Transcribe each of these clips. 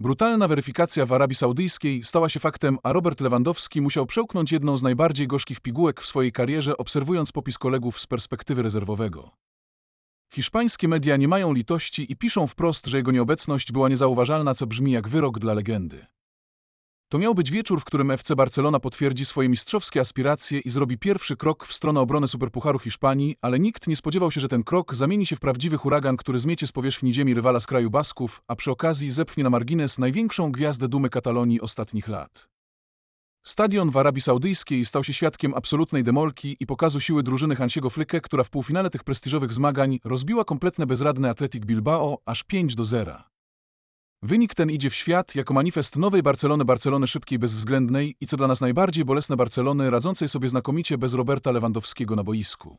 Brutalna weryfikacja w Arabii Saudyjskiej stała się faktem, a Robert Lewandowski musiał przełknąć jedną z najbardziej gorzkich pigułek w swojej karierze, obserwując popis kolegów z perspektywy rezerwowego. Hiszpańskie media nie mają litości i piszą wprost, że jego nieobecność była niezauważalna, co brzmi jak wyrok dla legendy. To miał być wieczór, w którym FC Barcelona potwierdzi swoje mistrzowskie aspiracje i zrobi pierwszy krok w stronę obrony Superpucharu Hiszpanii, ale nikt nie spodziewał się, że ten krok zamieni się w prawdziwy huragan, który zmiecie z powierzchni ziemi rywala z kraju Basków, a przy okazji zepchnie na margines największą gwiazdę dumy Katalonii ostatnich lat. Stadion w Arabii Saudyjskiej stał się świadkiem absolutnej demolki i pokazu siły drużyny Hansiego Flyke, która w półfinale tych prestiżowych zmagań rozbiła kompletne bezradne Athletic Bilbao aż 5 do 0. Wynik ten idzie w świat jako manifest nowej Barcelony, Barcelony szybkiej, bezwzględnej i co dla nas najbardziej bolesne Barcelony, radzącej sobie znakomicie bez Roberta Lewandowskiego na boisku.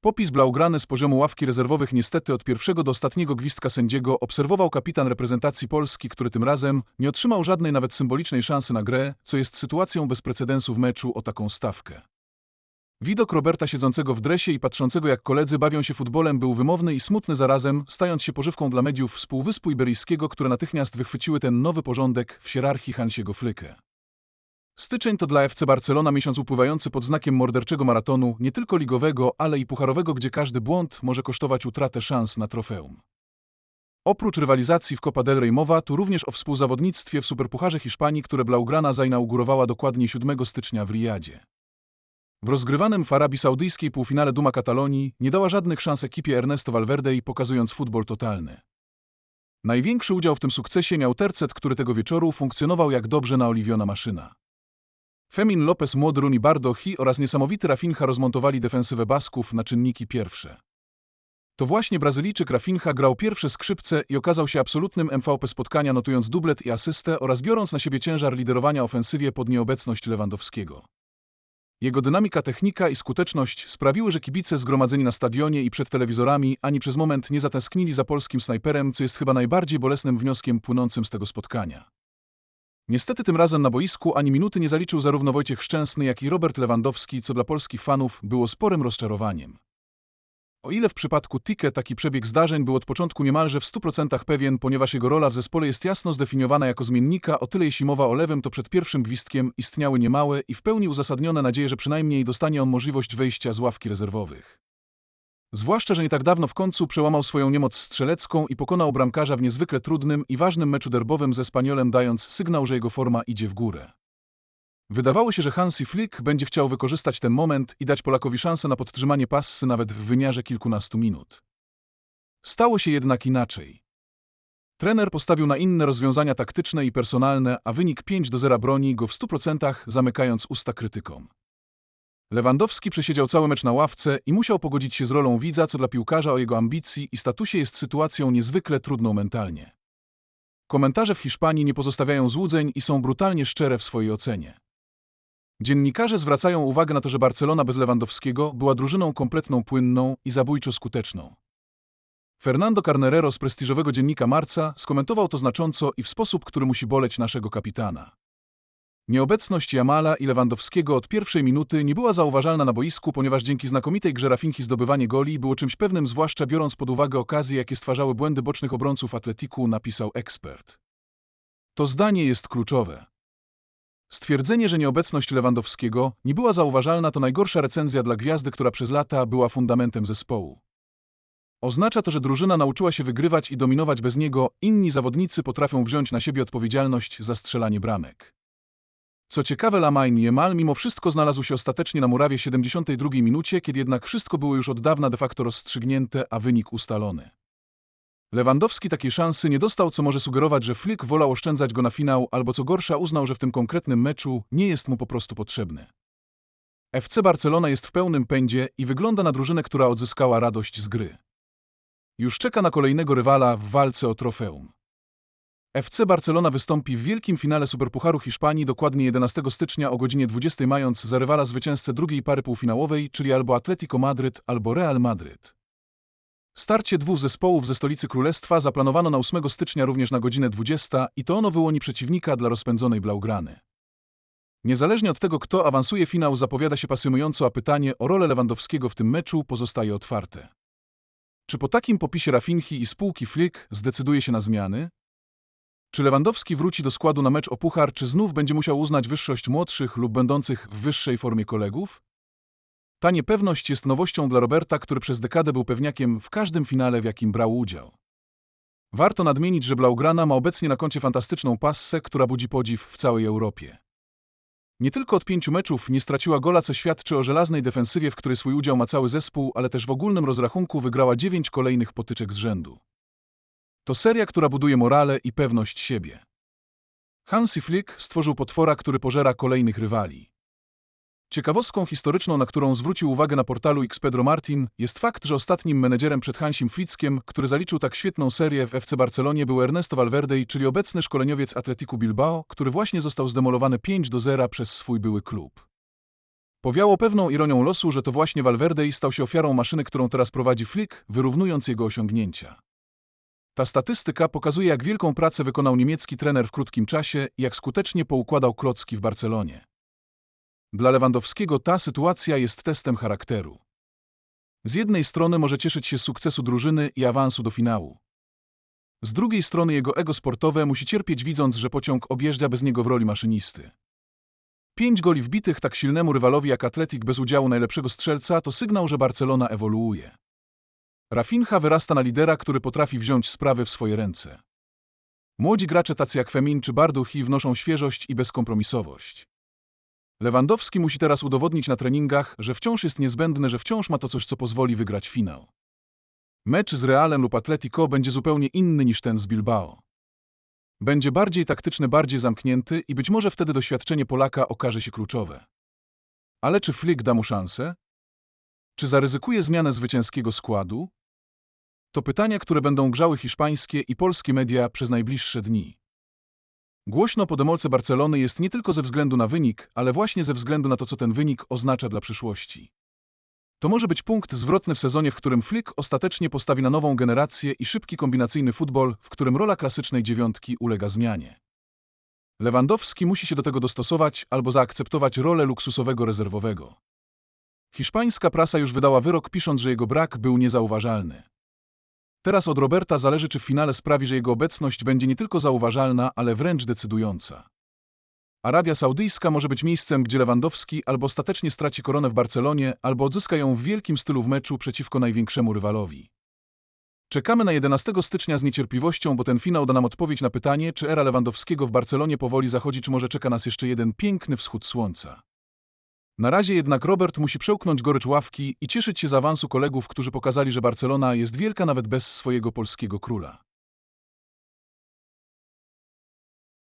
Popis blaugrany z poziomu ławki rezerwowych niestety od pierwszego do ostatniego gwizdka sędziego obserwował kapitan reprezentacji Polski, który tym razem nie otrzymał żadnej nawet symbolicznej szansy na grę, co jest sytuacją bez precedensu w meczu o taką stawkę. Widok Roberta siedzącego w dresie i patrzącego jak koledzy bawią się futbolem był wymowny i smutny zarazem, stając się pożywką dla mediów z Półwyspu Iberyjskiego, które natychmiast wychwyciły ten nowy porządek w hierarchii Hansiego Flyke. Styczeń to dla FC Barcelona miesiąc upływający pod znakiem morderczego maratonu, nie tylko ligowego, ale i pucharowego, gdzie każdy błąd może kosztować utratę szans na trofeum. Oprócz rywalizacji w Copa del Rey mowa tu również o współzawodnictwie w Superpucharze Hiszpanii, które Blaugrana zainaugurowała dokładnie 7 stycznia w Riyadzie. W rozgrywanym w Arabii Saudyjskiej półfinale Duma Katalonii nie dała żadnych szans ekipie Ernesto Valverde i pokazując futbol totalny. Największy udział w tym sukcesie miał tercet, który tego wieczoru funkcjonował jak dobrze naoliwiona maszyna. Femin Lopez Młodrun i Bardo Hi oraz niesamowity Rafinha rozmontowali defensywę Basków na czynniki pierwsze. To właśnie Brazylijczyk Rafinha grał pierwsze skrzypce i okazał się absolutnym MVP spotkania, notując dublet i asystę oraz biorąc na siebie ciężar liderowania ofensywie pod nieobecność Lewandowskiego. Jego dynamika, technika i skuteczność sprawiły, że kibice zgromadzeni na stadionie i przed telewizorami ani przez moment nie zatęsknili za polskim snajperem, co jest chyba najbardziej bolesnym wnioskiem płynącym z tego spotkania. Niestety tym razem na boisku ani minuty nie zaliczył zarówno Wojciech Szczęsny, jak i Robert Lewandowski, co dla polskich fanów było sporym rozczarowaniem. O ile w przypadku Tike taki przebieg zdarzeń był od początku niemalże w 100% pewien, ponieważ jego rola w zespole jest jasno zdefiniowana jako zmiennika, o tyle jeśli mowa o lewym, to przed pierwszym gwizdkiem istniały niemałe i w pełni uzasadnione nadzieje, że przynajmniej dostanie on możliwość wejścia z ławki rezerwowych. Zwłaszcza, że nie tak dawno w końcu przełamał swoją niemoc strzelecką i pokonał bramkarza w niezwykle trudnym i ważnym meczu derbowym ze Spaniolem, dając sygnał, że jego forma idzie w górę. Wydawało się, że Hansi Flick będzie chciał wykorzystać ten moment i dać Polakowi szansę na podtrzymanie passy nawet w wymiarze kilkunastu minut. Stało się jednak inaczej. Trener postawił na inne rozwiązania taktyczne i personalne, a wynik 5 do 0 broni go w 100% zamykając usta krytykom. Lewandowski przesiedział cały mecz na ławce i musiał pogodzić się z rolą widza, co dla piłkarza o jego ambicji i statusie jest sytuacją niezwykle trudną mentalnie. Komentarze w Hiszpanii nie pozostawiają złudzeń i są brutalnie szczere w swojej ocenie. Dziennikarze zwracają uwagę na to, że Barcelona bez Lewandowskiego była drużyną kompletną płynną i zabójczo skuteczną. Fernando Carnerero z prestiżowego dziennika Marca skomentował to znacząco i w sposób, który musi boleć naszego kapitana. Nieobecność Jamala i Lewandowskiego od pierwszej minuty nie była zauważalna na boisku, ponieważ dzięki znakomitej grze Rafinki zdobywanie goli było czymś pewnym, zwłaszcza biorąc pod uwagę okazje, jakie stwarzały błędy bocznych obrońców Atletiku, napisał ekspert. To zdanie jest kluczowe. Stwierdzenie, że nieobecność Lewandowskiego nie była zauważalna, to najgorsza recenzja dla gwiazdy, która przez lata była fundamentem zespołu. Oznacza to, że drużyna nauczyła się wygrywać i dominować bez niego, inni zawodnicy potrafią wziąć na siebie odpowiedzialność za strzelanie bramek. Co ciekawe, Lamine Jemal mimo wszystko znalazł się ostatecznie na murawie w 72 minucie, kiedy jednak wszystko było już od dawna de facto rozstrzygnięte, a wynik ustalony. Lewandowski takiej szansy nie dostał, co może sugerować, że Flick wolał oszczędzać go na finał, albo co gorsza uznał, że w tym konkretnym meczu nie jest mu po prostu potrzebny. FC Barcelona jest w pełnym pędzie i wygląda na drużynę, która odzyskała radość z gry. Już czeka na kolejnego rywala w walce o trofeum. FC Barcelona wystąpi w wielkim finale Superpucharu Hiszpanii dokładnie 11 stycznia o godzinie 20 mając za rywala zwycięzcę drugiej pary półfinałowej, czyli albo Atletico Madryt, albo Real Madryt. Starcie dwóch zespołów ze stolicy królestwa zaplanowano na 8 stycznia również na godzinę 20 i to ono wyłoni przeciwnika dla rozpędzonej Blaugrany. Niezależnie od tego, kto awansuje finał, zapowiada się pasjonująco, a pytanie o rolę Lewandowskiego w tym meczu pozostaje otwarte. Czy po takim popisie Rafinhi i spółki Flick zdecyduje się na zmiany? Czy Lewandowski wróci do składu na mecz o puchar, czy znów będzie musiał uznać wyższość młodszych lub będących w wyższej formie kolegów? Ta niepewność jest nowością dla Roberta, który przez dekadę był pewniakiem w każdym finale, w jakim brał udział. Warto nadmienić, że Blaugrana ma obecnie na koncie fantastyczną passę, która budzi podziw w całej Europie. Nie tylko od pięciu meczów nie straciła gola, co świadczy o żelaznej defensywie, w której swój udział ma cały zespół, ale też w ogólnym rozrachunku wygrała dziewięć kolejnych potyczek z rzędu. To seria, która buduje morale i pewność siebie. Hansi Flick stworzył potwora, który pożera kolejnych rywali. Ciekawostką historyczną, na którą zwrócił uwagę na portalu Xpedro Martin, jest fakt, że ostatnim menedżerem przed Hansim Flickiem, który zaliczył tak świetną serię w FC Barcelonie, był Ernesto Valverde, czyli obecny szkoleniowiec Atletiku Bilbao, który właśnie został zdemolowany 5 do 0 przez swój były klub. Powiało pewną ironią losu, że to właśnie Valverde stał się ofiarą maszyny, którą teraz prowadzi Flick, wyrównując jego osiągnięcia. Ta statystyka pokazuje, jak wielką pracę wykonał niemiecki trener w krótkim czasie i jak skutecznie poukładał klocki w Barcelonie. Dla Lewandowskiego ta sytuacja jest testem charakteru. Z jednej strony może cieszyć się sukcesu drużyny i awansu do finału. Z drugiej strony jego ego sportowe musi cierpieć widząc, że pociąg objeżdża bez niego w roli maszynisty. Pięć goli wbitych tak silnemu rywalowi jak Atletik bez udziału najlepszego strzelca to sygnał, że Barcelona ewoluuje. Rafinha wyrasta na lidera, który potrafi wziąć sprawy w swoje ręce. Młodzi gracze tacy jak Femin czy Barduchi wnoszą świeżość i bezkompromisowość. Lewandowski musi teraz udowodnić na treningach, że wciąż jest niezbędny, że wciąż ma to coś, co pozwoli wygrać finał. Mecz z Realem lub Atletico będzie zupełnie inny niż ten z Bilbao. Będzie bardziej taktyczny, bardziej zamknięty i być może wtedy doświadczenie Polaka okaże się kluczowe. Ale czy Flick da mu szansę? Czy zaryzykuje zmianę zwycięskiego składu? To pytania, które będą grzały hiszpańskie i polskie media przez najbliższe dni. Głośno po demolce Barcelony jest nie tylko ze względu na wynik, ale właśnie ze względu na to, co ten wynik oznacza dla przyszłości. To może być punkt zwrotny w sezonie, w którym Flick ostatecznie postawi na nową generację i szybki kombinacyjny futbol, w którym rola klasycznej dziewiątki ulega zmianie. Lewandowski musi się do tego dostosować albo zaakceptować rolę luksusowego rezerwowego. Hiszpańska prasa już wydała wyrok, pisząc, że jego brak był niezauważalny. Teraz od Roberta zależy, czy w finale sprawi, że jego obecność będzie nie tylko zauważalna, ale wręcz decydująca. Arabia Saudyjska może być miejscem, gdzie Lewandowski albo ostatecznie straci koronę w Barcelonie, albo odzyska ją w wielkim stylu w meczu przeciwko największemu rywalowi. Czekamy na 11 stycznia z niecierpliwością, bo ten finał da nam odpowiedź na pytanie, czy era Lewandowskiego w Barcelonie powoli zachodzi, czy może czeka nas jeszcze jeden piękny wschód słońca. Na razie jednak Robert musi przełknąć gorycz ławki i cieszyć się z awansu kolegów, którzy pokazali, że Barcelona jest wielka nawet bez swojego polskiego króla.